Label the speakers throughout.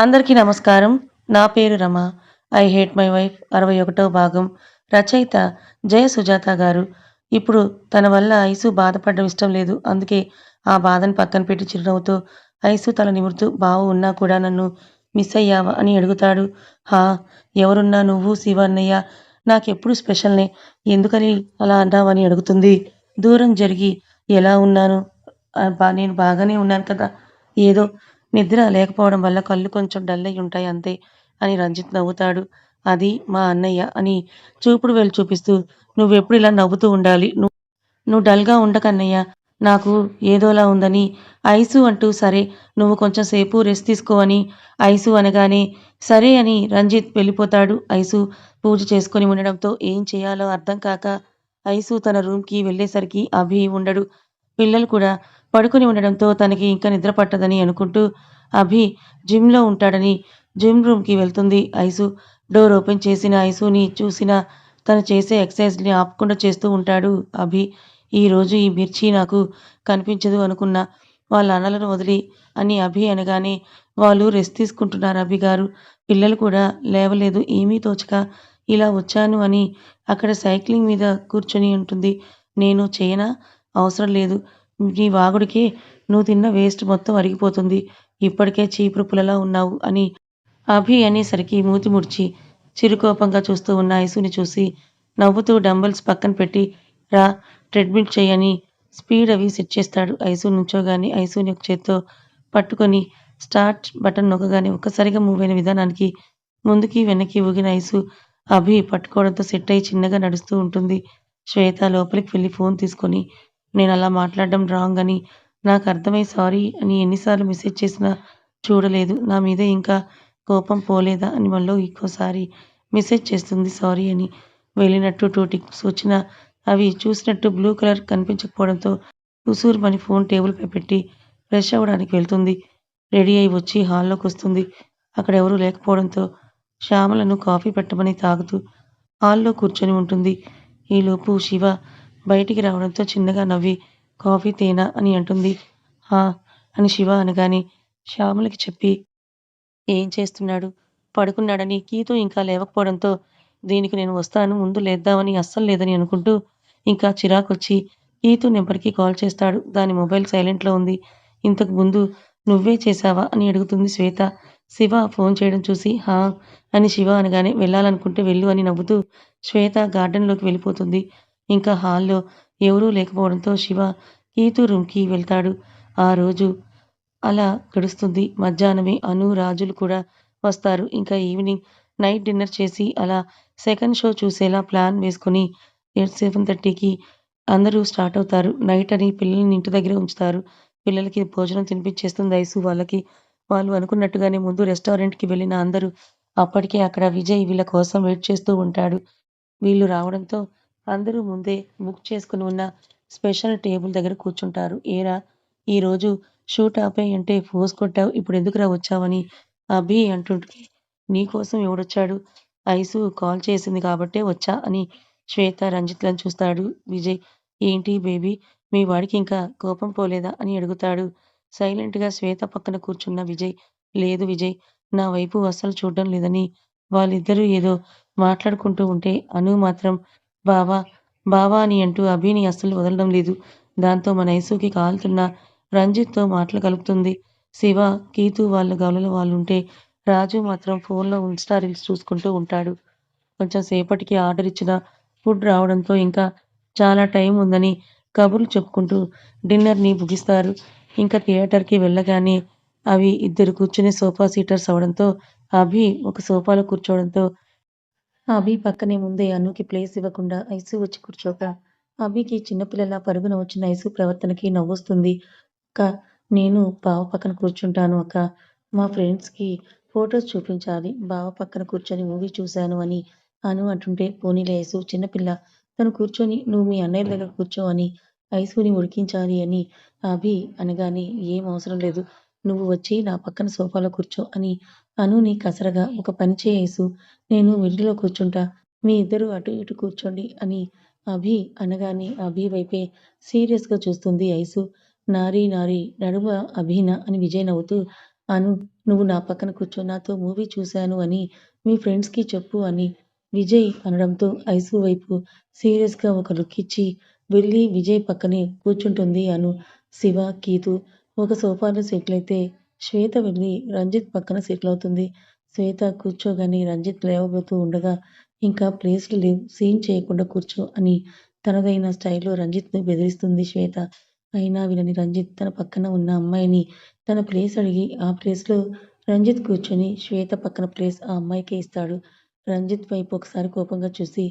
Speaker 1: అందరికీ నమస్కారం. నా పేరు Rama. I hate my wife అరవై ఒకటవ భాగం. రచయిత జయ సుజాత గారు. ఇప్పుడు తన వల్ల ఐసు బాధపడడం ఇష్టం లేదు. అందుకే ఆ బాధను పక్కన పెట్టి చిరునవ్వుతో ఐసు తల నిమురుతూ బావు ఉన్నా కూడా నన్ను మిస్ అయ్యావా? అని అడుగుతాడు. హా ఎవరున్నా నువ్వు శివ అన్నయ్య నాకెప్పుడు స్పెషల్నే. ఎందుకని అలా అన్నావని అడుగుతుంది. దూరం జరిగి ఎలా ఉన్నాను? నేను బాగానే ఉన్నాను కదా. ఏదో నిద్ర లేకపోవడం వల్ల కళ్ళు కొంచెం డల్ అయి ఉంటాయి అంతే అని రంజిత్ నవ్వుతాడు. అది మా అన్నయ్య అని చూపుడు వేలు చూపిస్తూ నువ్వెప్పుడు ఇలా నవ్వుతూ ఉండాలి? నువ్వు నువ్వు డల్గా ఉండకన్నయ్య నాకు ఏదోలా ఉందని. ఐసు అంటూ సరే నువ్వు కొంచెం సేపు రెస్ట్ తీసుకో అని ఐసు అనగానే సరే అని రంజిత్ వెళ్ళిపోతాడు. ఐసు పూజ చేసుకొని ఉండడంతో ఏం చేయాలో అర్థం కాక ఐసు తన రూమ్కి వెళ్ళేసరికి అభి ఉండడు. పిల్లలు కూడా పడుకొని ఉండడంతో తనకి ఇంకా నిద్ర పట్టదని అనుకుంటూ అభి జిమ్లో ఉంటాడని జిమ్ రూమ్కి వెళ్తుంది ఐసు. డోర్ ఓపెన్ చేసిన ఐసుని చూసిన తను చేసే ఎక్సర్సైజ్ని ఆపకుండా చేస్తూ ఉంటాడు అభి. ఈరోజు ఈ మిర్చి నాకు కనిపించదు అనుకున్నా వాళ్ళ అన్నలను వదిలి అని అభి అనగానే వాళ్ళు రెస్ట్ తీసుకుంటున్నారు అభి గారు. పిల్లలు కూడా లేవలేదు ఏమీ తోచక ఇలా వచ్చాను అని అక్కడ సైక్లింగ్ మీద కూర్చొని ఉంటుంది. నేను చేయనా? అవసరం లేదు. నీ వాగుడికి నువ్వు తిన్న వేస్ట్ మొత్తం అరిగిపోతుంది. ఇప్పటికే చీపురు పుల్లలా ఉన్నావు అని అభి అనేసరికి మూతి ముడిచి చిరుకోపంగా చూస్తూ ఉన్న ఐసుని చూసి నవ్వుతూ డంబల్స్ పక్కన పెట్టి రా ట్రెడ్మిల్ చేయని స్పీడ్ అవి సెట్ చేస్తాడు. ఐసు నుంచోగానే ఐసుని ఒక చేత్తో పట్టుకొని స్టార్ట్ బటన్ నొక్కగానే ఒక్కసారిగా మూవ్ అయిన విధానానికి ముందుకి వెనక్కి ఊగిన ఐసు అభి పట్టుకోవడంతో సెట్ అయి చిన్నగా నడుస్తూ ఉంటుంది. శ్వేత లోపలికి వెళ్ళి ఫోన్ తీసుకొని నేను అలా మాట్లాడడం రాంగ్ అని. నాకు అర్థమై సారీ అని ఎన్నిసార్లు మెసేజ్ చేసినా చూడలేదు. నా మీద ఇంకా కోపం పోలేదా అని మళ్ళీ ఇంకోసారి మెసేజ్ చేస్తుంది సారీ అని. వెళ్ళినట్టు టూ టిక్స్ వచ్చిన అవి చూసినట్టు బ్లూ కలర్ కనిపించకపోవడంతో ఉసూరుమని ఫోన్ టేబుల్పై పెట్టి ఫ్రెష్ అవ్వడానికి వెళ్తుంది. రెడీ అయి వచ్చి హాల్లోకి వస్తుంది. అక్కడ ఎవరూ లేకపోవడంతో శ్యామలను కాఫీ పెట్టమని తాగుతూ హాల్లో కూర్చొని ఉంటుంది. ఈలోపు శివ బయటికి రావడంతో చిన్నగా నవ్వి కాఫీ తేనా? అని అంటుంది. హా అని శివ అనగానే శ్యామలకి చెప్పి ఏం చేస్తున్నాడు? పడుకున్నాడని కీతు ఇంకా లేవకపోవడంతో దీనికి నేను వస్తాను ముందు లేద్దామని అస్సలు లేదని అనుకుంటూ ఇంకా చిరాకొచ్చి కీతు నెంబర్కి కాల్ చేస్తాడు. దాని మొబైల్ సైలెంట్లో ఉంది. ఇంతకు ముందు నువ్వే చేశావా? అని అడుగుతుంది శ్వేత. శివ ఫోన్ చేయడం చూసి హా అని శివ అనగానే వెళ్ళాలనుకుంటే వెళ్ళు అని నవ్వుతూ శ్వేత గార్డెన్లోకి వెళ్ళిపోతుంది. ఇంకా హాల్లో ఎవరూ లేకపోవడంతో శివ కీతు రూమ్కి వెళ్తాడు. ఆ రోజు అలా గడుస్తుంది. మధ్యాహ్నమే అను రాజులు కూడా వస్తారు. ఇంకా ఈవినింగ్ నైట్ డిన్నర్ చేసి అలా సెకండ్ షో చూసేలా ప్లాన్ వేసుకొని సెవెన్ థర్టీకి అందరూ స్టార్ట్ అవుతారు. నైట్ అని పిల్లల్ని ఇంటి దగ్గర ఉంచుతారు. పిల్లలకి భోజనం తినిపించేస్తుంది ఐసు. వాళ్ళకి వాళ్ళు అనుకున్నట్టుగానే ముందు రెస్టారెంట్కి వెళ్ళిన అందరూ అప్పటికే అక్కడ విజయ్ వీళ్ళ కోసం వెయిట్ చేస్తూ ఉంటాడు. వీళ్ళు రావడంతో అందరూ ముందే బుక్ చేసుకుని ఉన్న స్పెషల్ టేబుల్ దగ్గర కూర్చుంటారు. ఏరా ఈరోజు షూట్ ఆపాయి అంటే ఫోజ్ కొట్టావు ఇప్పుడు ఎందుకురా వచ్చావని అభి అంటుంటే నీకోసం ఎవడొచ్చాడు? ఐసు కాల్ చేసింది కాబట్టే వచ్చా? అని శ్వేత రంజిత్లను చూస్తాడు. విజయ్ ఏంటి బేబీ మీ వాడికి ఇంకా కోపం పోలేదా? అని అడుగుతాడు. సైలెంట్గా శ్వేత పక్కన కూర్చున్న విజయ్ లేదు విజయ్ నా వైపు అస్సలు చూడడం లేదని వాళ్ళిద్దరూ ఏదో మాట్లాడుకుంటూ ఉంటే అను మాత్రం బావా బావా అని అంటూ అభిని అస్సలు వదలడం లేదు. దాంతో మన ఐసుకి కాలుతున్న రంజిత్తో మాటలు కలుపుతుంది. శివ కీతు వాళ్ళ గవలలో వాళ్ళు ఉంటే రాజు మాత్రం ఫోన్లో ఇన్స్టా రీల్స్ చూసుకుంటూ ఉంటాడు. కొంచెం సేపటికి ఆర్డర్ ఇచ్చిన ఫుడ్ రావడంతో ఇంకా చాలా టైం ఉందని కబుర్లు చెప్పుకుంటూ డిన్నర్ని ముగిస్తారు. ఇంకా థియేటర్కి వెళ్ళగానే అవి ఇద్దరు కూర్చునే సోఫా సీటర్స్ అవడంతో అభి ఒక సోఫాలో కూర్చోవడంతో అభి పక్కనే ముందే అనుకి ప్లేస్ ఇవ్వకుండా ఐసు వచ్చి కూర్చోక అభికి చిన్నపిల్లల పరుగున వచ్చిన ఐసు ప్రవర్తనకి నవ్వొస్తుంది. అక్క నేను బావ పక్కన కూర్చుంటాను అక్క. మా ఫ్రెండ్స్కి ఫొటోస్ చూపించాలి. బావ పక్కన కూర్చొని మూవీ చూశాను అని అను అంటుంటే పోనీలే ఐసు చిన్నపిల్ల. తను కూర్చొని నువ్వు మీ అన్నయ్య దగ్గర కూర్చో అని ఐసుని ఉడికించాలి అని అభి అనగానే ఏం అవసరం లేదు. నువ్వు వచ్చి నా పక్కన సోఫాలో కూర్చో అని అనుని కసరగా ఒక పని చేయేసు నేను మిడిలో కూర్చుంటా మీ ఇద్దరు అటు ఇటు కూర్చోండి అని అభి అనగానే అభి వైపే సీరియస్గా చూస్తుంది ఐసు నారీ నారీ నడుమ అభిన అని విజయ్ నవ్వుతూ అను నువ్వు నా పక్కన కూర్చో నాతో మూవీ చూశాను అని మీ ఫ్రెండ్స్‌కి చెప్పు అని విజయ్ అనడంతో ఐసు వైపు సీరియస్‌గా ఒక లుక్ ఇచ్చి వెళ్ళి విజయ్ పక్కనే కూర్చుంటుంది అను. శివ, కీతు ఒక సోఫాలో సెటిలైతే శ్వేత వెళ్ళి రంజిత్ పక్కన సెటిలవుతుంది. శ్వేత కూర్చోగానే రంజిత్ లేవబోతూ ఉండగా ఇంకా ప్లేస్‌లు లేవు సీన్ చేయకుండా కూర్చో అని తనదైన స్టైల్‌లో రంజిత్ను బెదిరిస్తుంది శ్వేత. అయినా వినని రంజిత్ తన పక్కన ఉన్న అమ్మాయిని తన ప్లేస్ అడిగి ఆ ప్లేస్‌లో రంజిత్ కూర్చొని శ్వేత పక్కన ప్లేస్ ఆ అమ్మాయికే ఇస్తాడు. రంజిత్ వైపు ఒకసారి కోపంగా చూసి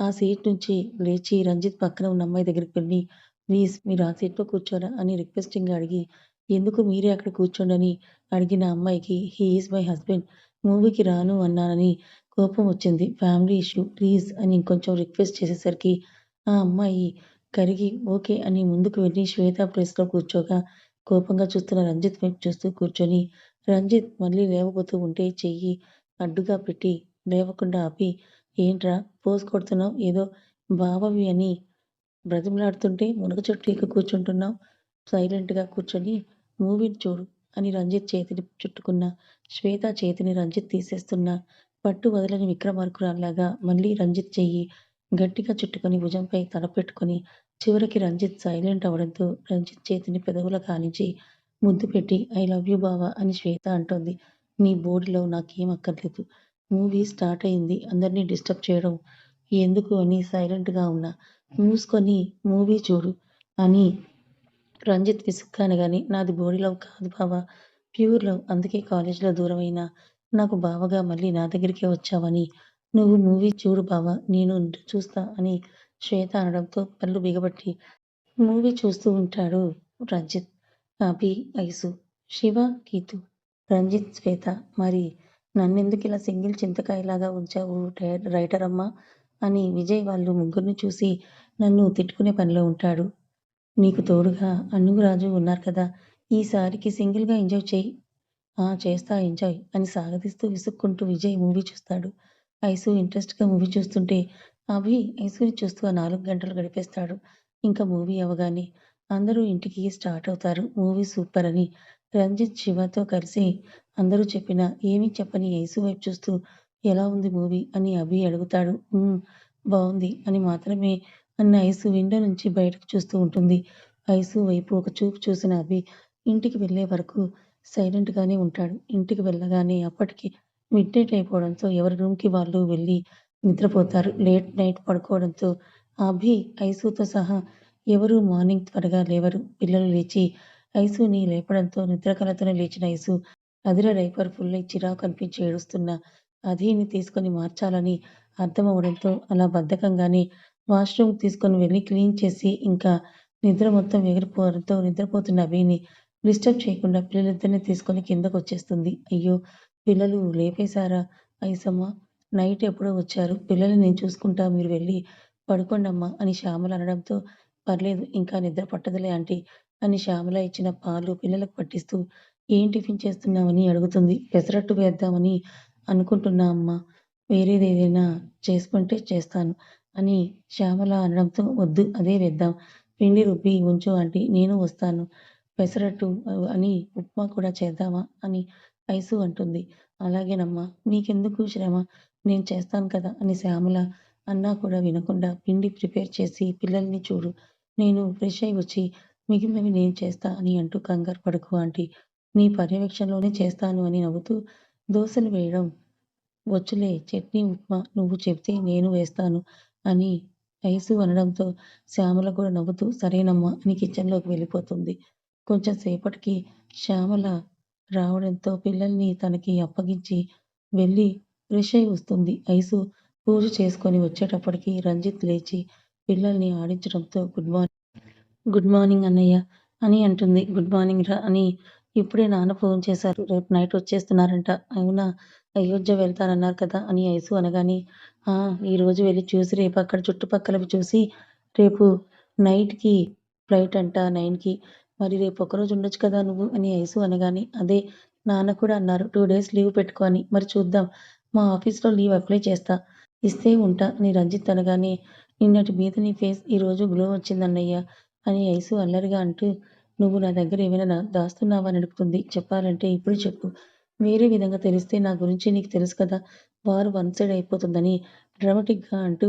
Speaker 1: ఆ సీట్ నుంచి లేచి రంజిత్ పక్కన ఉన్న అమ్మాయి దగ్గరికి వెళ్ళి ప్లీజ్ మీరు ఆ సీట్‌లో కూర్చోరా అని రిక్వెస్టింగ్‌గా అడిగి ఎందుకు మీరే అక్కడ కూర్చోండని అడిగిన అమ్మాయికి హీ ఈజ్ మై హస్బెండ్ మూవీకి రాను అన్నానని కోపం వచ్చింది. ఫ్యామిలీ ఇష్యూ ప్లీజ్ అని ఇంకొంచెం రిక్వెస్ట్ చేసేసరికి ఆ అమ్మాయి కరిగి ఓకే అని ముందుకు వెళ్ళి శ్వేత ప్లేస్‌లో కూర్చోగా కోపంగా చూస్తున్న రంజిత్ వైపు చూస్తూ కూర్చొని రంజిత్ మళ్ళీ లేవబోతూ ఉంటే చెయ్యి అడ్డుగా పెట్టి లేవకుండా ఆపి ఏంట్రా పోజ్ కొడుతున్నావు ఏదో బావవి అని బ్రతిమలాడుతుంటే మునగ చెట్టు ఎక్కి కూర్చుంటున్నావు సైలెంట్‌గా కూర్చొని మూవీని చూడు అని రంజిత్ చేతిని చుట్టుకున్న శ్వేత చేతిని రంజిత్ తీసేస్తున్న పట్టు వదలని విక్రమార్కురాల్లాగా మళ్ళీ రంజిత్ చెయ్యి గట్టిగా చుట్టుకొని భుజంపై తల పెట్టుకొని చివరికి రంజిత్ సైలెంట్ అవడంతో రంజిత్ చేతిని పెదవుల కానించి ముద్దు పెట్టి ఐ లవ్ యూ బావ అని శ్వేత అంటోంది. నీ బోడిలో నాకేం అక్కర్లేదు. మూవీ స్టార్ట్ అయింది అందరినీ డిస్టర్బ్ చేయడం ఎందుకు అని సైలెంట్‌గా ఉన్నా. మూసుకొని మూవీ చూడు అని రంజిత్ విసుగ్గాను కానీ నాది బోడీ లవ్ కాదు బావ. ప్యూర్ లవ్ అందుకే కాలేజీలో దూరమైనా నాకు బావగా మళ్ళీ నా దగ్గరికే వచ్చావని. నువ్వు మూవీ చూడు బావ. నేను చూస్తా అని శ్వేత అనడంతో పళ్ళు బిగబట్టి మూవీ చూస్తూ ఉంటాడు రంజిత్. అభి, ఐసు, శివ, కీతు, రంజిత్, శ్వేత. మరి నన్నెందుకు ఇలా సింగిల్ చింతకాయలాగా ఉంచావు రైటర్ అమ్మ? అని విజయ్ వాళ్ళు ముగ్గురిని చూసి నన్ను తిట్టుకునే పనిలో ఉంటాడు. నీకు తోడుగా అన్ను, ఉన్నారు కదా! ఈసారికి సింగిల్‌గా ఎంజాయ్ చేయి ఆ! చేస్తా ఎంజాయ్ అని సాగదీస్తూ విసుక్కుంటూ విజయ్ మూవీ చూస్తాడు. ఐసు ఇంట్రెస్ట్‌గా మూవీ చూస్తుంటే అభి ఐసుని చూస్తూ ఆ నాలుగు గంటలు గడిపేస్తాడు. ఇంకా మూవీ అవగానే అందరూ ఇంటికి స్టార్ట్ అవుతారు. మూవీ సూపర్ అని రంజిత్, శివతో కలిసి అందరూ చెప్పినా ఏమీ చెప్పని ఐసు వైపు చూస్తూ ఎలా ఉంది మూవీ అని అభి అడుగుతాడు. బాగుంది అని మాత్రమే అన్న ఐసు విండో నుంచి బయటకు చూస్తూ ఉంటుంది. ఐసు వైపు ఒక చూపు చూసిన అభి ఇంటికి వెళ్ళే వరకు సైలెంట్‌గానే ఉంటాడు. ఇంటికి వెళ్ళగానే అప్పటికి మిడ్‌నైట్ అయిపోవడంతో ఎవరి రూమ్‌కి వాళ్ళు వెళ్ళి నిద్రపోతారు. లేట్ నైట్ పడుకోవడంతో అభి, ఐసుతో సహా ఎవరు మార్నింగ్ త్వరగా లేవరు. పిల్లలు లేచి ఐసుని లేపడంతో నిద్రకళతోనే లేచిన ఐసు అదిర డైపర్ ఫుల్ చిరాకు అనిపించి ఏడుస్తున్న అధిని తీసుకొని మార్చాలని అర్థమవడంతో అలా బద్ధకంగానే వాష్‌రూమ్‌కి తీసుకొని వెళ్ళి క్లీన్ చేసి ఇంకా నిద్ర మొత్తం ఎగిరిపోవడంతో నిద్రపోతున్న అభిని డిస్టర్బ్ చేయకుండా పిల్లలిద్దరిని తీసుకొని కిందకు వచ్చేస్తుంది అయ్యో! పిల్లలు లేపేశారా ఐసమ్మ? నైట్ ఎప్పుడో వచ్చారు. పిల్లల్ని నేను చూసుకుంటా మీరు వెళ్ళి పడుకోండమ్మా అని శ్యామల అనడంతో పర్లేదు ఇంకా నిద్ర పట్టదులే ఆంటీ అని శ్యామల ఇచ్చిన పాలు పిల్లలకు పట్టిస్తూ ఏం టిఫిన్ చేస్తున్నామని అడుగుతుంది. పెసరట్టు వేద్దామని అనుకుంటున్నా అమ్మా! వేరేదేదైనా చేసుకుంటే చేస్తాను అని శ్యామల అనడంతో వద్దు అదే వేద్దాం. పిండి రుబ్బి ఉంచు ఆంటీ నేను వస్తాను. పెసరట్టు అని ఉప్మా కూడా చేద్దామా అని ఐసు అంటుంది. అలాగేనమ్మా మీకెందుకు శ్రమ నేను చేస్తాను కదా అని శ్యామల అన్నా కూడా వినకుండా పిండి ప్రిపేర్ చేసి పిల్లల్ని చూడు నేను ఫ్రెష్ అయి వచ్చి మిగిలినవి నేను చేస్తా అని అంటూ కంగారు పడుకు ఆంటీ నీ పర్యవేక్షణలోనే చేస్తాను అని నవ్వుతూ దోశలు వేయడం వచ్చులే చట్నీ ఉప్మా నువ్వు చెప్తే నేను వేస్తాను అని ఐసు అనడంతో శ్యామల కూడా నవ్వుతూ సరేనమ్మా అని కిచెన్‌లోకి వెళ్ళిపోతుంది. కొంచెం సేపటికి శ్యామల రావడంతో పిల్లల్ని తనకి అప్పగించి వెళ్ళి ఫ్రెష్ అయి వస్తుంది. ఐసు పూజ చేసుకొని వచ్చేటప్పటికి రంజిత్ లేచి పిల్లల్ని ఆడించడంతో గుడ్ మార్నింగ్ గుడ్ మార్నింగ్ అన్నయ్య అని అంటుంది. గుడ్ మార్నింగ్ రా అని ఇప్పుడే నాన్న ఫోన్ చేశారు. రేపు నైట్ వచ్చేస్తున్నారంట. అవునా! అయోధ్య వెళ్తానన్నారు కదా అని ఐసు అనగానే ఈరోజు వెళ్ళి చూసి రేపు అక్కడ చుట్టుపక్కలవి చూసి రేపు నైట్‌కి ఫ్లైట్ అంట నైన్‌కి. మరి రేపు ఒకరోజు ఉండొచ్చు కదా నువ్వు అని ఐసు అనగానే అదే నాన్న కూడా అన్నారు టూ డేస్ లీవ్ పెట్టుకొని మరి చూద్దాం. మా ఆఫీస్‌లో లీవ్ అప్లై చేస్తా. ఇస్తే ఉంటా అని రంజిత్ అనగానే నిన్నటి మీద నీ ఫేస్ ఈరోజు గ్లో వచ్చిందన్నయ్య అని ఐసు అల్లరిగా అంటూ నువ్వు నా దగ్గర ఏమైనా దాస్తున్నావా అని అడుగుతుంది. చెప్పాలంటే ఇప్పుడు చెప్పు. వేరే విధంగా తెలిస్తే నా గురించి నీకు తెలుసు కదా. వారు వన్ సైడ్ అయిపోతుందని డ్రామాటిక్గా అంటూ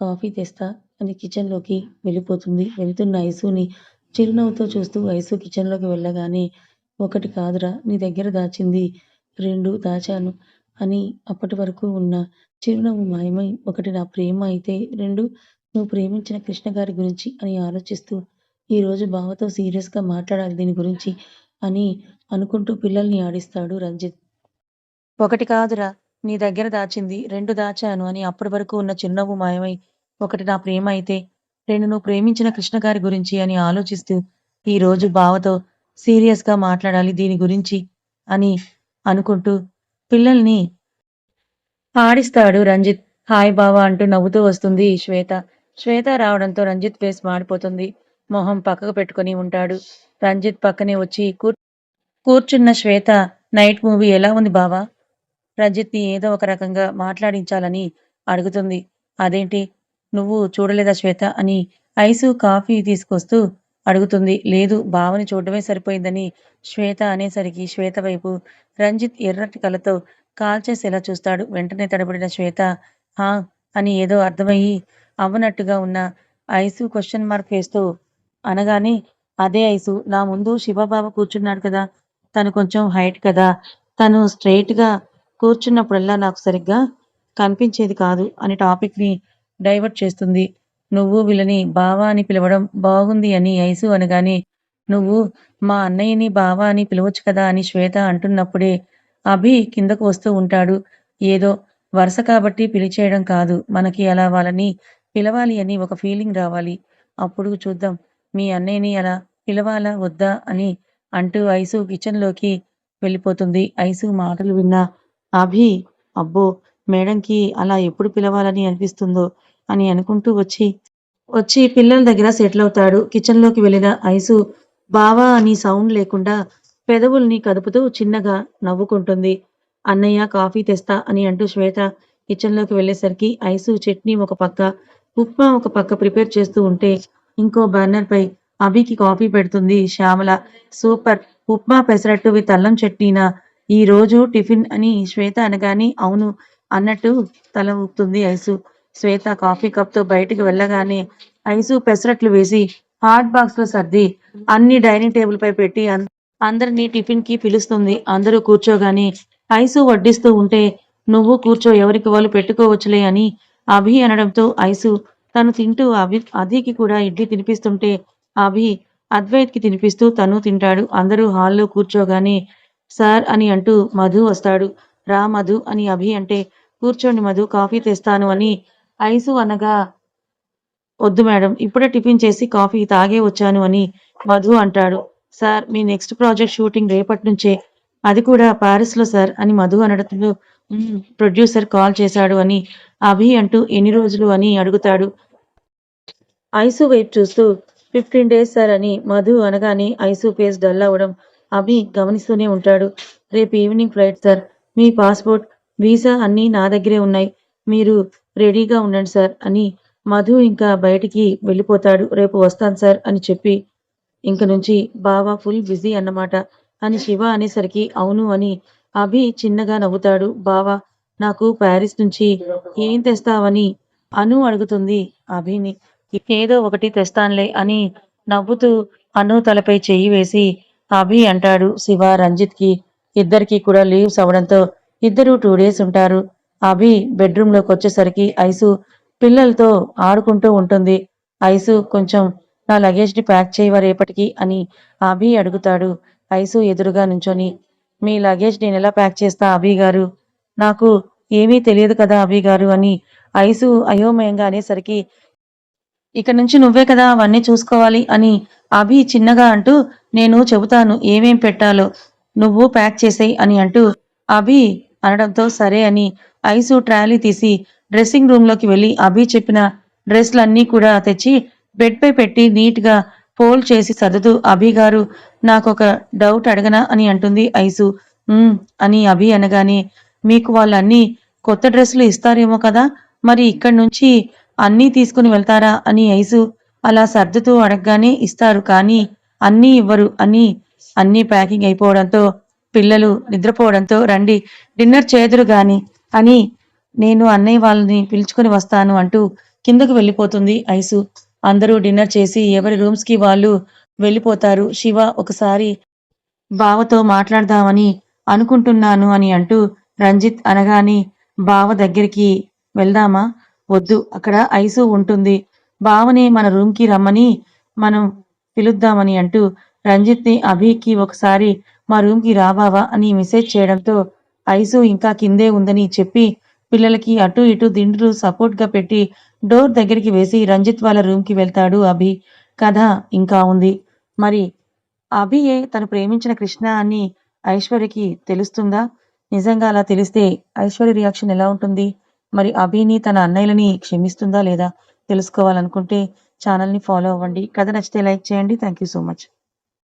Speaker 1: కాఫీ తెస్తా అని కిచెన్లోకి వెళ్ళిపోతుంది. వెళుతున్న ఐసుని చిరునవ్వుతో చూస్తూ ఐసు కిచెన్లోకి వెళ్ళగానే ఒకటి కాదురా నీ దగ్గర దాచింది రెండు దాచాను అని అప్పటి వరకు ఉన్న చిరునవ్వు మాయమై ఒకటి నా ప్రేమ అయితే రెండు నువ్వు ప్రేమించిన కృష్ణ గారి గురించి అని ఆలోచిస్తూ ఈరోజు బావతో సీరియస్గా మాట్లాడాలి దీని గురించి అని అనుకుంటూ పిల్లల్ని ఆడిస్తాడు రంజిత్. ఒకటి కాదురా నీ దగ్గర దాచింది రెండు దాచాను అని అప్పటి వరకు ఉన్న చిరునవ్వు మాయమై ఒకటి నా ప్రేమ అయితే రెండు నువ్వు ప్రేమించిన కృష్ణ గారి గురించి అని ఆలోచిస్తూ ఈ రోజు బావతో సీరియస్గా మాట్లాడాలి దీని గురించి అని అనుకుంటూ పిల్లల్ని ఆడిస్తాడు రంజిత్. హాయ్ బావా అంటూ నవ్వుతూ వస్తుంది శ్వేత. శ్వేత రావడంతో రంజిత్ ఫేస్ మాడిపోతుంది. మొహం పక్కకు పెట్టుకొని ఉంటాడు. రంజిత్ పక్కనే వచ్చి కూర్ కూర్చున్న శ్వేత నైట్ మూవీ ఎలా ఉంది బావా? రజిత్ని ఏదో ఒక రకంగా మాట్లాడించాలని అడుగుతుంది. అదేంటి? నువ్వు చూడలేదా శ్వేత? అని ఐసు కాఫీ తీసుకొస్తూ అడుగుతుంది. లేదు బావని చూడడమే సరిపోయిందని శ్వేత అనేసరికి శ్వేత వైపు రంజిత్ ఎర్రటి కళ్ళతో కాల్చేసేలా చూస్తాడు. వెంటనే తడబడిన శ్వేత హా అని ఏదో అర్థమయ్యి అవ్వనట్టుగా ఉన్న ఐసు క్వశ్చన్ మార్క్ వేస్తూ అనగానే అదే ఐసు నా ముందు శివబాబు కూర్చున్నాడు కదా తను కొంచెం హైట్ కదా తను straight గా కూర్చున్నప్పుడల్లా నాకు సరిగ్గా కనిపించేది కాదు అనే టాపిక్ని డైవర్ట్ చేస్తుంది. నువ్వు వీళ్ళని బావా అని పిలవడం బాగుంది అని ఐసు అనగానే నువ్వు మా అన్నయ్యని బావా అని పిలవచ్చు కదా అని శ్వేత అంటున్నప్పుడే అభి కిందకు వస్తూ ఉంటాడు. ఏదో వరుస కాబట్టి పిలిచేయడం కాదు మనకి అలా వాళ్ళని పిలవాలి అని ఒక ఫీలింగ్ రావాలి. అప్పుడు చూద్దాం మీ అన్నయ్యని అలా పిలవాలా వద్దా అని అంటూ ఐసు కిచెన్లోకి వెళ్ళిపోతుంది. ఐసు మాటలు విన్న అభి అబ్బో మేడంకి అలా ఎప్పుడు పిలవాలని అనిపిస్తుందో అని అనుకుంటూ వచ్చి వచ్చి పిల్లల దగ్గర సెటిల్ అవుతాడు. కిచెన్లోకి వెళ్ళిన ఐసు బావా అని సౌండ్ లేకుండా పెదవుల్ని కదుపుతూ చిన్నగా నవ్వుకుంటుంది. అన్నయ్య కాఫీ తెస్తా అని అంటూ శ్వేత కిచెన్లోకి వెళ్ళేసరికి ఐసు చట్నీ ఒక పక్క ఉప్మా ఒక పక్క ప్రిపేర్ చేస్తూ ఉంటే ఇంకో బర్నర్ పై అభికి కాఫీ పెడుతుంది. శ్యామల సూపర్. ఉప్మా పెసరట్టు విత్ అల్లం చట్నీనా? ఈ రోజు టిఫిన్ అని శ్వేత అనగానే అవును అన్నట్టు తల ఊపుతుంది ఐసు. శ్వేత కాఫీ కప్తో బయటికి వెళ్ళగానే ఐసు పెసరట్లు వేసి హాట్ బాక్స్లో సర్ది అన్ని డైనింగ్ టేబుల్ పై పెట్టి అందరినీ టిఫిన్కి పిలుస్తుంది. అందరూ కూర్చోగానే ఐసు వడ్డిస్తూ ఉంటే నువ్వు కూర్చో ఎవరికి వాళ్ళు పెట్టుకోవచ్చులే అని అభి అనడంతో ఐసు తను తింటూ అభి అధికి కూడా ఇడ్లీ తినిపిస్తుంటే అభి అద్వైత్కి తినిపిస్తూ తను తింటాడు. అందరూ హాల్లో కూర్చోగానే సార్ అని అంటూ మధు వస్తాడు. రా మధు అని అభి అంటే కూర్చోండి మధు కాఫీ తెస్తాను అని ఐసు అనగా వద్దు మేడం ఇప్పుడే టిఫిన్ చేసి కాఫీ తాగే వచ్చాను అని మధు అంటాడు. సార్ మీ నెక్స్ట్ ప్రాజెక్ట్ షూటింగ్ రేపటి నుంచే అది కూడా పారిస్లో సార్ అని మధు అనడంతో ప్రొడ్యూసర్ కాల్ చేశాడు అని అభి అంటూ ఎన్ని రోజులు అని అడుగుతాడు. ఐసు వైపు చూస్తూ ఫిఫ్టీన్ డేస్ సార్ అని మధు అనగానే ఐసు ఫేస్ డల్ అవ్వడం అభి గమనిస్తూనే ఉంటాడు. రేపు ఈవినింగ్ ఫ్లైట్ సార్. మీ పాస్పోర్ట్ వీసా అన్నీ నా దగ్గరే ఉన్నాయి. మీరు రెడీగా ఉండండి సార్ అని మధు ఇంకా బయటికి వెళ్ళిపోతాడు. రేపు వస్తాను సార్ అని చెప్పి ఇంక నుంచి బావా ఫుల్ బిజీ అన్నమాట. అని శివ అనేసరికి అవును అని అభి చిన్నగా నవ్వుతాడు. బావా నాకు ప్యారిస్ నుంచి ఏం తెస్తావని అను అడుగుతుంది అభిని. ఏదో ఒకటి తెస్తాన్లే అని నవ్వుతూ అను తలపై చెయ్యి వేసి అభి అంటాడు శివ రంజిత్కి ఇద్దరికి కూడా లీవ్స్ అవడంతో ఇద్దరు టూ డేస్ ఉంటారు. అభి బెడ్రూమ్లోకి వచ్చేసరికి ఐసు పిల్లలతో ఆడుకుంటూ ఉంటుంది. ఐసు కొంచెం నా లగేజ్ని ప్యాక్ చేయవా రేపటికి అని అభి అడుగుతాడు. ఐసు ఎదురుగా నుంచొని మీ లగేజ్ నేను ఎలా ప్యాక్ చేస్తా అభి గారు? నాకు ఏమీ తెలియదు కదా అభి గారు అని ఐసు అయోమయంగా అనేసరికి ఇక నుంచి నువ్వే కదా అవన్నీ చూసుకోవాలి అని అభి చిన్నగా అంటూ నేను చెబుతాను ఏమేం పెట్టాలో నువ్వు ప్యాక్ చేసేయి అని అంటూ అభి అనడంతో సరే అని ఐసు ట్రాలీ తీసి డ్రెస్సింగ్ రూమ్లోకి వెళ్ళి అభి చెప్పిన డ్రెస్లన్నీ కూడా తెచ్చి బెడ్పై పెట్టి నీట్గా పోల్ చేసి సర్దుతూ అభి గారు నాకొక డౌట్ అడగనా? అని అంటుంది ఐసు. అని అభి అనగానే మీకు వాళ్ళన్నీ కొత్త డ్రెస్సులు ఇస్తారేమో కదా మరి ఇక్కడి నుంచి అన్నీ తీసుకుని వెళ్తారా అని ఐసు అలా సర్దుతూ అడగగానే ఇస్తారు కానీ అన్నీ ఇవ్వరు అని అన్నీ ప్యాకింగ్ అయిపోవడంతో పిల్లలు నిద్రపోవడంతో రండి డిన్నర్ చేదురు గాని అని నేను అన్నయ్య వాళ్ళని పిలుచుకుని వస్తాను అంటూ కిందకు వెళ్ళిపోతుంది ఐసు అందరూ డిన్నర్ చేసి ఎవరి రూమ్స్కి వాళ్ళు వెళ్ళిపోతారు. శివ ఒకసారి బావతో మాట్లాడదామని అనుకుంటున్నాను అని అంటూ రంజిత్ అనగానే బావ దగ్గరికి వెళ్దామా? వద్దు అక్కడ ఐసు ఉంటుంది. బావనే మన రూమ్కి రమ్మని మనం పిలుద్దామని అంటూ రంజిత్ని అభికి ఒకసారి మా రూమ్కి రాబావా అని మెసేజ్ చేయడంతో ఐసు ఇంకా కిందే ఉందని చెప్పి పిల్లలకి అటు ఇటు దిండులు సపోర్ట్గా పెట్టి డోర్ దగ్గరికి వేసి రంజిత్ వాళ్ళ రూమ్కి వెళ్తాడు అభి. కథ ఇంకా ఉంది. మరి అభియే తను ప్రేమించిన కృష్ణ అని ఐశ్వర్యకి తెలుస్తుందా? నిజంగా అలా తెలిస్తే ఐశ్వర్య రియాక్షన్ ఎలా ఉంటుంది? మరి అభిని తన అన్నయ్యలని క్షమిస్తుందా లేదా తెలుసుకోవాలనుకుంటే ఛానల్ని ఫాలో అవ్వండి. కథ నచ్చితే లైక్ చేయండి. Thank you so much